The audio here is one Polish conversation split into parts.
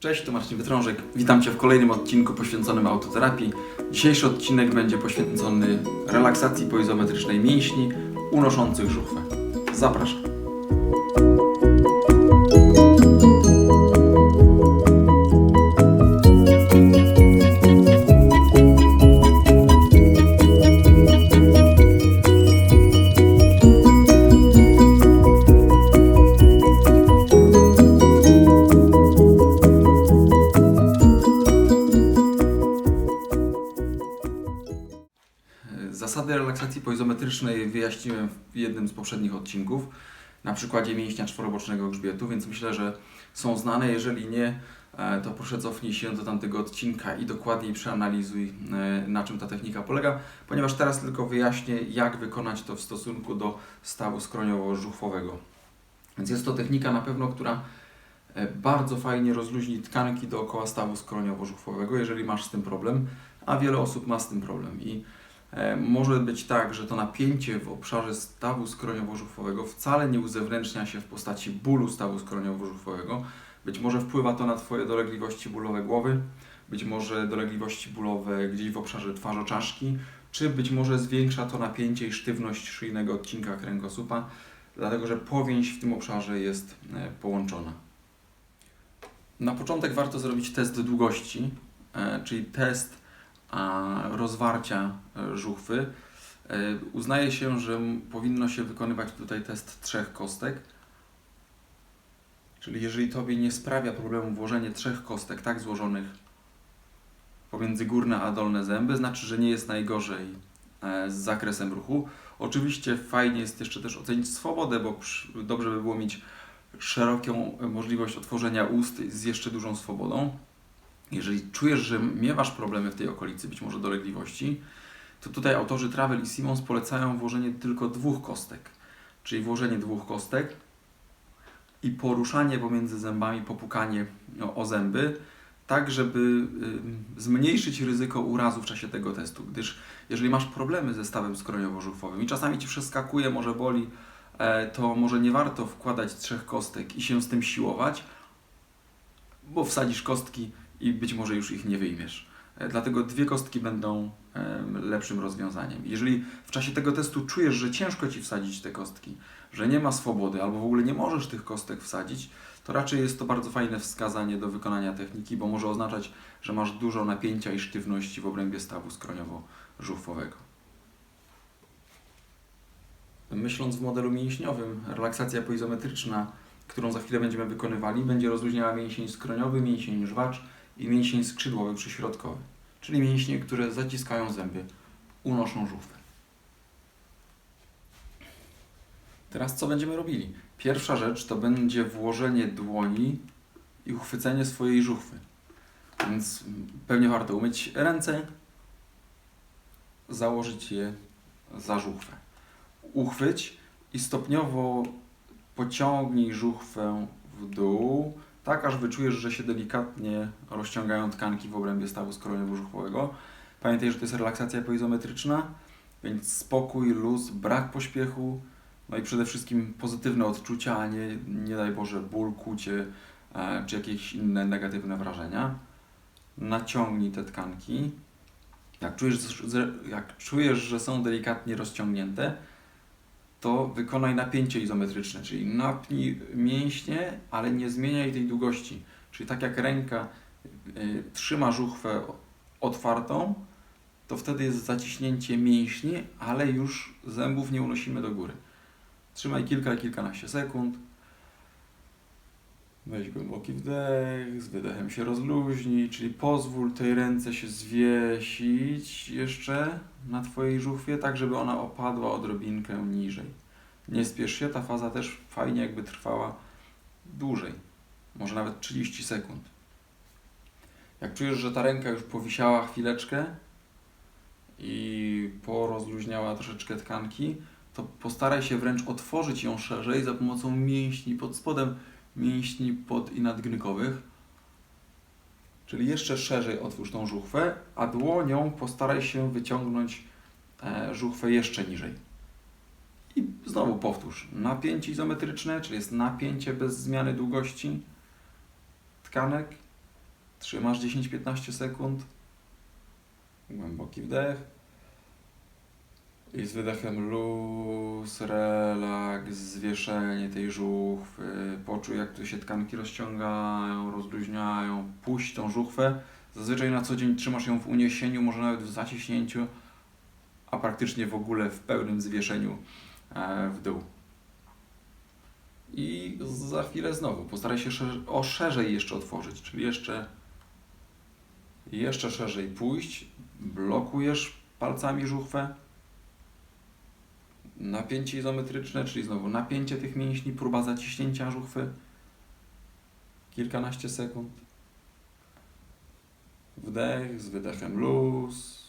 Cześć, to Marcin Wytrążek. Witam Cię w kolejnym odcinku poświęconym autoterapii. Dzisiejszy odcinek będzie poświęcony relaksacji poizometrycznej mięśni unoszących żuchwę. Zapraszam. Zasady relaksacji poizometrycznej wyjaśniłem w jednym z poprzednich odcinków na przykładzie mięśnia czworobocznego grzbietu, więc myślę, że są znane. Jeżeli nie, e, to proszę cofnij się do tamtego odcinka i dokładniej przeanalizuj, e, na czym ta technika polega, ponieważ teraz tylko wyjaśnię, jak wykonać to w stosunku do stawu skroniowo-żuchwowego. Więc jest to technika na pewno, która e, bardzo fajnie rozluźni tkanki dookoła stawu skroniowo-żuchwowego, jeżeli masz z tym problem, a wiele osób ma z tym problem. I Może być tak, że to napięcie w obszarze stawu skroniowo-żuchwowego wcale nie uzewnętrznia się w postaci bólu stawu skroniowo-żuchwowego. Być może wpływa to na Twoje dolegliwości bólowe głowy, być może dolegliwości bólowe gdzieś w obszarze twarzoczaszki, czy być może zwiększa to napięcie i sztywność szyjnego odcinka kręgosłupa, dlatego że powięź w tym obszarze jest e, połączona. Na początek warto zrobić test długości, e, czyli test rozwarcia e, żuchwy. E, Uznaje się, że powinno się wykonywać tutaj test trzech kostek. Czyli jeżeli Tobie nie sprawia problemu włożenie trzech kostek tak złożonych pomiędzy górne a dolne zęby, znaczy, że nie jest najgorzej e, z zakresem ruchu. Oczywiście fajnie jest jeszcze też ocenić swobodę, bo dobrze by było mieć szeroką możliwość otworzenia ust z jeszcze dużą swobodą. Jeżeli czujesz, że miewasz problemy w tej okolicy, być może dolegliwości, to tutaj autorzy Travel i Simons polecają włożenie tylko dwóch kostek. Czyli włożenie dwóch kostek i poruszanie pomiędzy zębami, popukanie o, o zęby, tak żeby zmniejszyć ryzyko urazu w czasie tego testu. Gdyż jeżeli masz problemy ze stawem skroniowo-żuchwowym i czasami Ci przeskakuje, może boli, e, to może nie warto wkładać trzech kostek i się z tym siłować, bo wsadzisz kostki i być może już ich nie wyjmiesz. E, Dlatego dwie kostki będą lepszym rozwiązaniem. Jeżeli w czasie tego testu czujesz, że ciężko ci wsadzić te kostki, że nie ma swobody albo w ogóle nie możesz tych kostek wsadzić, to raczej jest to bardzo fajne wskazanie do wykonania techniki, bo może oznaczać, że masz dużo napięcia i sztywności w obrębie stawu skroniowo-żuchwowego. Myśląc w modelu mięśniowym, relaksacja poizometryczna, którą za chwilę będziemy wykonywali, będzie rozluźniała mięsień skroniowy, mięsień żwacz i mięsień skrzydłowy przyśrodkowy, czyli mięśnie, które zaciskają zęby, unoszą żuchwę. Teraz co będziemy robili? Pierwsza rzecz to będzie włożenie dłoni i uchwycenie swojej żuchwy. Więc pewnie warto umyć ręce, założyć je za żuchwę. Uchwyć i stopniowo pociągnij żuchwę w dół, tak aż wyczujesz, że się delikatnie rozciągają tkanki w obrębie stawu skroniowo-żuchwowego. Pamiętaj, że to jest relaksacja poizometryczna, więc spokój, luz, brak pośpiechu, no i przede wszystkim pozytywne odczucia, a nie, nie daj Boże, ból, kucie e, czy jakieś inne negatywne wrażenia. Naciągnij te tkanki. Jak czujesz, jak czujesz, że są delikatnie rozciągnięte, to wykonaj napięcie izometryczne, czyli napnij mięśnie, ale nie zmieniaj tej długości. Czyli tak jak ręka y, trzyma żuchwę otwartą, to wtedy jest zaciśnięcie mięśni, ale już zębów nie unosimy do góry. Trzymaj kilka, kilkanaście sekund. Weź głęboki wdech, z wydechem się rozluźnij, czyli pozwól tej ręce się zwiesić jeszcze na Twojej żuchwie, tak żeby ona opadła odrobinkę niżej. Nie spiesz się, ta faza też fajnie jakby trwała dłużej, może nawet 30 sekund. Jak czujesz, że ta ręka już powisiała chwileczkę i porozluźniała troszeczkę tkanki, to postaraj się wręcz otworzyć ją szerzej za pomocą mięśni pod spodem, mięśni pod i nadgnykowych. Czyli jeszcze szerzej otwórz tą żuchwę, a dłonią postaraj się wyciągnąć e, żuchwę jeszcze niżej. I znowu powtórz. Napięcie izometryczne, czyli jest napięcie bez zmiany długości tkanek Trzymasz 10-15 sekund. Głęboki wdech. I z wydechem luz, relaks, zwieszenie tej żuchwy. Poczuj, jak tu się tkanki rozciągają, rozluźniają. Puść tą żuchwę. Zazwyczaj na co dzień trzymasz ją w uniesieniu, może nawet w zaciśnięciu, a praktycznie w ogóle w pełnym zwieszeniu e, w dół. I za chwilę znowu postaraj się o szerzej jeszcze otworzyć, czyli jeszcze, jeszcze szerzej pójść. Blokujesz palcami żuchwę. Napięcie izometryczne, czyli znowu napięcie tych mięśni, próba zaciśnięcia żuchwy. Kilkanaście sekund. Wdech z wydechem luz.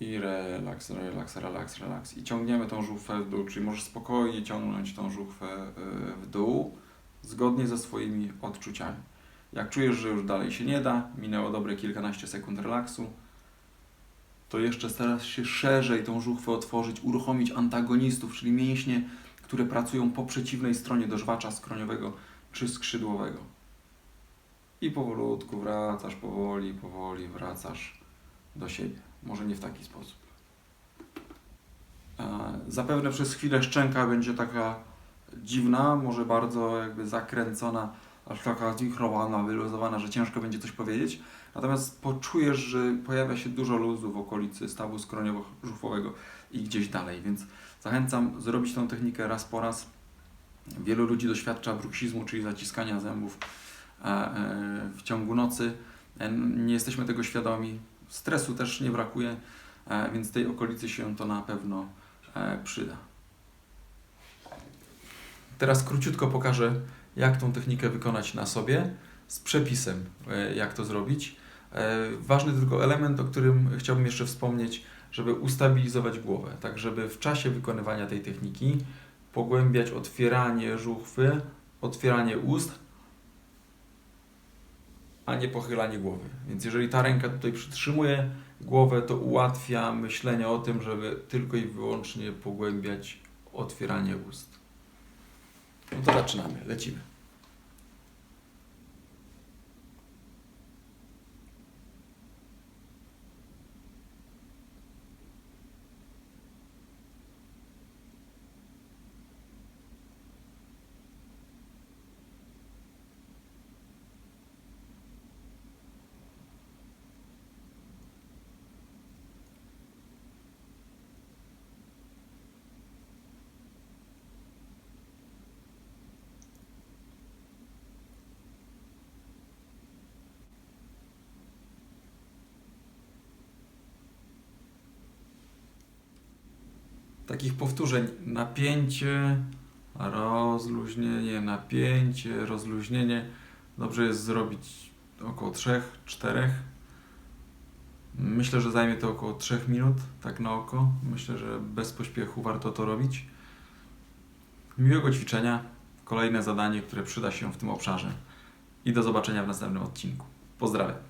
I relaks, relaks, relaks, relaks. I ciągniemy tą żuchwę w dół, czyli możesz spokojnie ciągnąć tą żuchwę y, w dół, zgodnie ze swoimi odczuciami. Jak czujesz, że już dalej się nie da, minęło dobre kilkanaście sekund relaksu, to jeszcze starasz się szerzej tą żuchwę otworzyć, uruchomić antagonistów, czyli mięśnie, które pracują po przeciwnej stronie dożwacza skroniowego czy skrzydłowego. I powolutku wracasz, powoli, powoli wracasz do siebie. Może nie w taki sposób. E, Zapewne przez chwilę szczęka będzie taka dziwna, może bardzo jakby zakręcona, aż taka zichrowana, wyluzowana, że ciężko będzie coś powiedzieć. Natomiast poczujesz, że pojawia się dużo luzu w okolicy stawu skroniowo-żuchwowego i gdzieś dalej, więc zachęcam zrobić tą technikę raz po raz. Wielu ludzi doświadcza bruksizmu, czyli zaciskania zębów e, e, w ciągu nocy. E, Nie jesteśmy tego świadomi. Stresu też nie brakuje, więc tej okolicy się to na pewno przyda. Teraz króciutko pokażę, jak tą technikę wykonać na sobie z przepisem, e, jak to zrobić. E, Ważny tylko element, o którym chciałbym jeszcze wspomnieć, żeby ustabilizować głowę, tak żeby w czasie wykonywania tej techniki pogłębiać otwieranie żuchwy, otwieranie ust, a nie pochylanie głowy. Więc jeżeli ta ręka tutaj przytrzymuje głowę, to ułatwia myślenie o tym, żeby tylko i wyłącznie pogłębiać otwieranie ust. No to zaczynamy, lecimy. Takich powtórzeń napięcie, rozluźnienie, napięcie, rozluźnienie. Dobrze jest zrobić około 3-4. Myślę, że zajmie to około 3 minut, tak na oko. Myślę, że bez pośpiechu warto to robić. Miłego ćwiczenia. Kolejne zadanie, które przyda się w tym obszarze. I do zobaczenia w następnym odcinku. Pozdrawiam.